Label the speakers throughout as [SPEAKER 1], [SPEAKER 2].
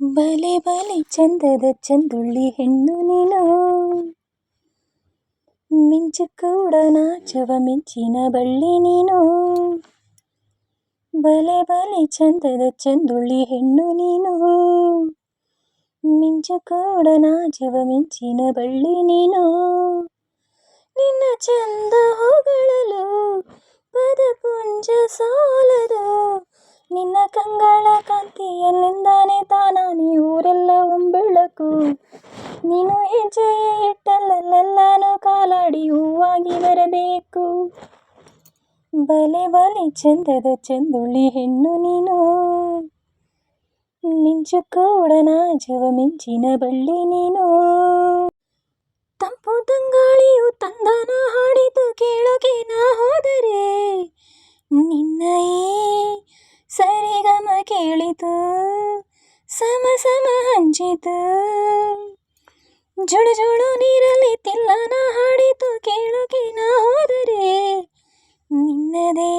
[SPEAKER 1] ಬಲೆ ಬಲೆ ಚಂದದ ಚಂದುಳ್ಳಿ ಹೆಣ್ಣು ನೀನು ಮಿಂಚು ಕೂಡ ನಾಚುವ ಮಿಂಚಿನ ಬಳ್ಳಿ ನೀನು ಬಲೆ ಬಲೆ ಚಂದದ ಚಂದುಳ್ಳಿ ಹೆಣ್ಣು ನೀನು ಮಿಂಚು ಕೂಡ ನಾಚುವ ಮಿಂಚಿನ ಬಳ್ಳಿ ನೀನು ನಿನ್ನ ಚಂದ ಹೊಗಳಲು ಪದಪುಂಜ ಸಾಲದು ನಿನ್ನ ಕಂಗಳ ತಾನ, ನೀ ಊರೆಲ್ಲ ಒಂಬೆಳಕು ನೀನು ಹೆಜ್ಜೆಯ ಇಟ್ಟಲ್ಲಲ್ಲೆಲ್ಲಾನು ಕಾಲಾಡಿ ಹೂವಾಗಿ ಬರಬೇಕು. ಬಲೆ ಬಲೆ ಚಂದದ ಚಂದುಳಿ ಹೆಣ್ಣು ನೀನು. ಮಿಂಚು ಕೂಡ ಜವ ಮಿಂಚಿನ ಬಳ್ಳಿ ನೀನು. ತಂಪು ತಂಗಾಳಿಯು ತಂದನ ಹಾಡಿತು ಕೇಳೋಕೆ ನಾ ಹೋದರೆ ನಿನ್ನ ಈ ಕೇಳಿತು. ಸಮ ಸಮ ಹಂಚಿತು. ಜುಳು ಜುಳು ನೀರಲ್ಲಿ ತಿಲ್ಲನ ಹಾಡಿತು. ಕೇಳೋಕೆ ನಾ ಹೋದರೆ ನಿನ್ನದೇ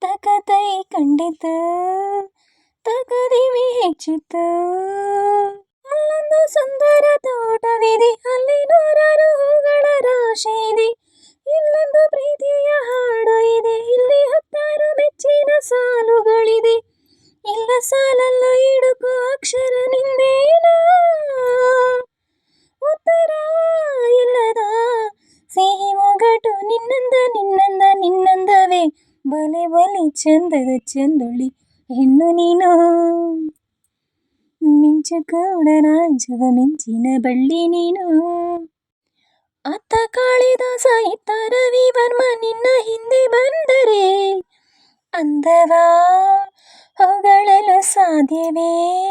[SPEAKER 1] ತಕತೈ ಕಂಡಿತು. ತಕದಿವಿ ಹೆಚ್ಚಿತು. ಅಲ್ಲೊಂದು ಸುಂದರ ಬಲೆ ಬಲೆ ಚಂದದ ಚಂದುಳ್ಳಿ ಹೆಣ್ಣು ನೀನು. ಮಿಂಚು ಕೂಡ ರಾಜವ ಮಿಂಚಿನ ಬಳ್ಳಿ ನೀನು. ಅತ್ತ ಕಾಳಿದಾಸ ಇತ್ತ ರವಿ ವರ್ಮ ನಿನ್ನ ಹಿಂದೆ ಬಂದರೆ ಅಂದವಾ. ಹೊಗಳಲು ಸಾಧ್ಯವೇ?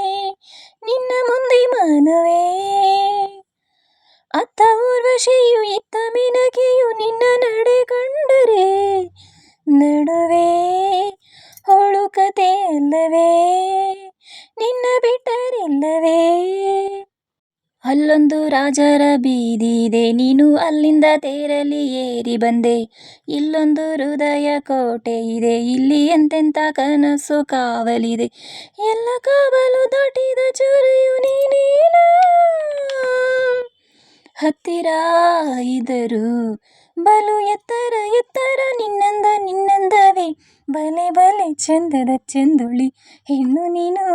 [SPEAKER 1] ನಿನ್ನ ಮುಂದೆ ಮಾನವೇ? ಅತ್ತ ಊರ್ವಶಿಯು ಇತ್ತ ನಡುವೆ ಹೊಳುಕತೆ ಅಲ್ಲವೇ? ನಿನ್ನ ಬಿಟ್ಟರಿಲ್ಲವೇ? ಅಲ್ಲೊಂದು ರಾಜರ ಬೀದಿದೆ ನೀನು ಅಲ್ಲಿಂದ ತೇರಲಿ ಏರಿ ಬಂದೆ. ಇಲ್ಲೊಂದು ಹೃದಯ ಕೋಟೆ ಇದೆ ಇಲ್ಲಿ ಎಂತೆಂಥ ಕನಸು ಕಾವಲಿದೆ. ಎಲ್ಲ ಕಾವಲು ದಾಟಿದ ಚೊರೆಯು ನೀನೇನ? ಹತ್ತಿರ ಇದ್ದರು ಬಲು ಎತ್ತರ ಎತ್ತರ, ನಿನ್ನಂದ, ನಿನ್ನಂದವೇ. ಬಲೆ ಬಲೆ, ಚಂದದ ಚಂದುಳಿ, ಹೆಣ್ಣು ನೀನು.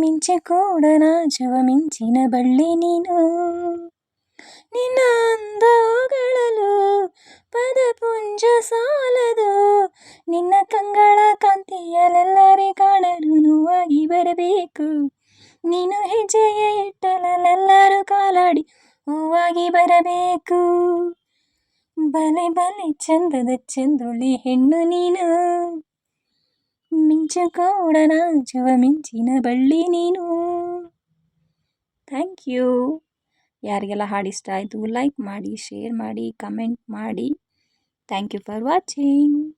[SPEAKER 1] ಮಿಂಚೆ ಕೂಡ ನಾಚುವ ಮಿಂಚಿನ ಬಳ್ಳಿ ನೀನು. ನಿನ್ನ ಅಂದಗಳಲು ಪದಪುಂಜ ಸಾಲದು. ನಿನ್ನ ಕಂಗಳ ಕಾಂತಿಯಲ್ಲೆಲ್ಲರೇ ಕಾಣಲು ನೋವಾಗಿ ಬರಬೇಕು. ನೀನು ಹೆಜ್ಜೆಯ ಇಟ್ಟಲಲ್ಲೆಲ್ಲರೂ ಕಾಲಾಡಿ ಹೂವಾಗಿ ಬರಬೇಕು. ಬಲೆ ಬಲೆ ಚಂದದ ಚಂದುಳ್ಳಿ ಹೆಣ್ಣು ನೀನು. ಮಿಂಚು ಕೂಡ ನಾಚುವ ಮಿಂಚಿನ ಬಳ್ಳಿ ನೀನು. ಥ್ಯಾಂಕ್ ಯು ಯಾರಿಗೆಲ್ಲ ಹಾಡು ಇಷ್ಟ ಆಯಿತು ಲೈಕ್ ಮಾಡಿ ಶೇರ್ ಮಾಡಿ ಕಮೆಂಟ್ ಮಾಡಿ. Thank you for watching